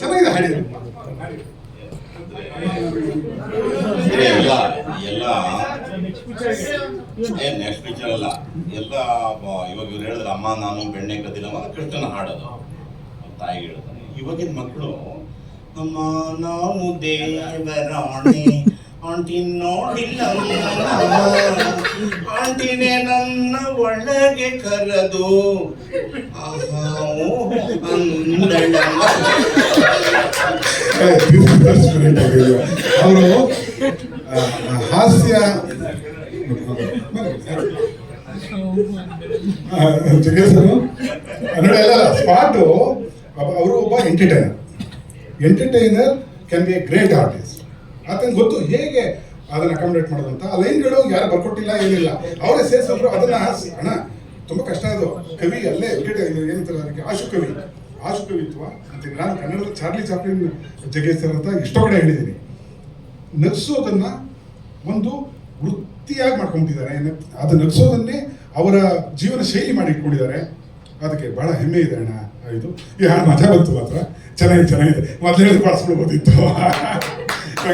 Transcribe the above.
ಚೆನ್ನಾಗಿದೆ ಹಾಡಿದ್ರು ಎಲ್ಲ ಎಲ್ಲ ಏನ್ ನೆಕ್ಸ್ಟ್ ಪಿಕ್ಚರ್ ಅಲ್ಲ. ಎಲ್ಲ ಇವಾಗ ಇವ್ರು ಹೇಳಿದ್ರೆ, ಅಮ್ಮ, ನಾನು ಬೆಣ್ಣೆ ಕದಿಲ್ಲ ಕೃಷ್ಣನ ಹಾಡೋದು. ತಾಯಿ ಹೇಳ್ತಾನೆ, ಇವಾಗಿನ ಮಕ್ಕಳು ಅಮ್ಮ, ನಾವು ದೇವರಾಣಿ ಆಂಟಿ ನೋಡಿಲ್ಲ ಆಂಟಿನೇ ನನ್ನ ಒಳಗೆ ಕರೆದು, ಆಹಾ ಓ ಅಂದಳಮ್ಮ. ಅವರು ಹಾಸ್ಯ ಜಗೇಶರು ನೋಡಿ ಅಲ್ಲ ಸ್ಪಾಟು ಅವರು ಒಬ್ಬ entertainer entertainer can be a great artist ಆತನ ಗೊತ್ತು, ಹೇಗೆ ಅದನ್ನು ಅಕಾಮಿಡೇಟ್ ಮಾಡೋದು ಅಂತ? ಆ ಲೈನ್ಗಳು ಯಾರು ಬರ್ಕೊಟ್ಟಿಲ್ಲ, ಏನಿಲ್ಲ. ಅವರೇ ಸೇರಿಸಿದ್ರು, ಅದನ್ನ ಅಣ್ಣ, ತುಂಬ ಕಷ್ಟ ಅದು. ಕವಿ ಅಲ್ಲೇ ವಿಕೆಟ್ ಏನಂತಾರೆ ಅದಕ್ಕೆ? ಆಶು ಕವಿ. ಕವಿತ್ವ ಅಂತೀನಿ ನಾನು ಕನ್ನಡದ ಚಾರ್ಲಿ ಚಾಪ್ಲಿನ್ ಜಗೇಶ್ ಸರ್ ಅಂತ ಎಷ್ಟೋ ಕಡೆ ಹೇಳಿದ್ದೀನಿ. ನಗಿಸೋದನ್ನ ಒಂದು ವೃತ್ತಿಯಾಗಿ ಮಾಡ್ಕೊಂಡಿದ್ದಾರೆ ಅದು ನಗಿಸೋದನ್ನೇ ಅವರ ಜೀವನ ಶೈಲಿ ಮಾಡಿ ಇಟ್ಕೊಂಡಿದ್ದಾರೆ ಅದಕ್ಕೆ ಬಹಳ ಹೆಮ್ಮೆ ಇದೆ ಅಣ್ಣ. ಇದು ಈ ಹಾಡು ಮಜಾ ಬಂತು ಮಾತ್ರ. ಚೆನ್ನಾಗಿದೆ ಚೆನ್ನಾಗಿದೆ. ಮೊದಲೇ ಬಳಸ್ಕೊಳ್ಬೋದಿತ್ತು